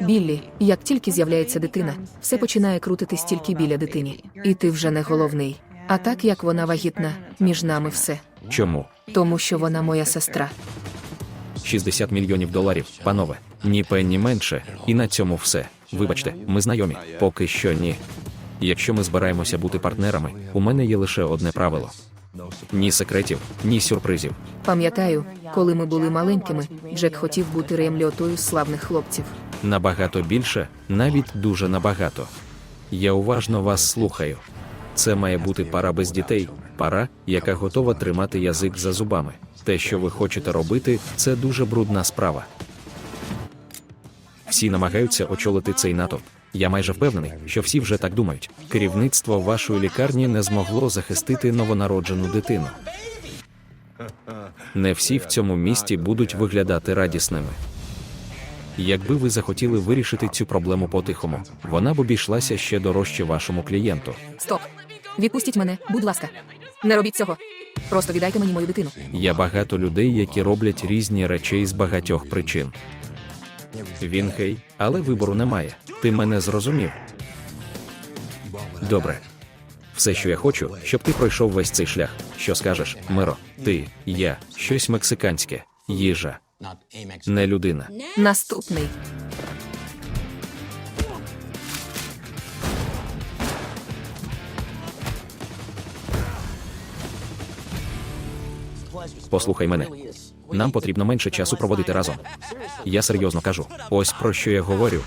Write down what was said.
Біллі, як тільки з'являється дитина, все починає крутитись тільки біля дитині. І ти вже не головний. А так як вона вагітна, між нами все. Чому? Тому що вона моя сестра. 60 мільйонів доларів, панове. Ні пенні менше, і на цьому все. Вибачте, ми знайомі. Поки що ні. Якщо ми збираємося бути партнерами, у мене є лише одне правило: ні секретів, ні сюрпризів. Пам'ятаю, коли ми були маленькими, Джек хотів бути ремльотою славних хлопців. Набагато більше, навіть дуже набагато. Я уважно вас слухаю. Це має бути пара без дітей, пара, яка готова тримати язик за зубами. Те, що ви хочете робити, це дуже брудна справа. Всі намагаються очолити цей натовп. Я майже впевнений, що всі вже так думають. Керівництво вашої лікарні не змогло захистити новонароджену дитину. Не всі в цьому місті будуть виглядати радісними. Якби ви захотіли вирішити цю проблему по-тихому, вона б обійшлася ще дорожче вашому клієнту. Стоп! Відпустіть мене, будь ласка. Не робіть цього. Просто віддайте мені мою дитину. Є багато людей, які роблять різні речі з багатьох причин. Він хей, але вибору немає. Ти мене зрозумів. Добре. Все, що я хочу, щоб ти пройшов весь цей шлях. Що скажеш, Миро? Ти, я, щось мексиканське, їжа, не людина. Наступний. Послухай мене. Нам потрібно менше часу проводити разом. Я серйозно кажу, ось про що я говорю.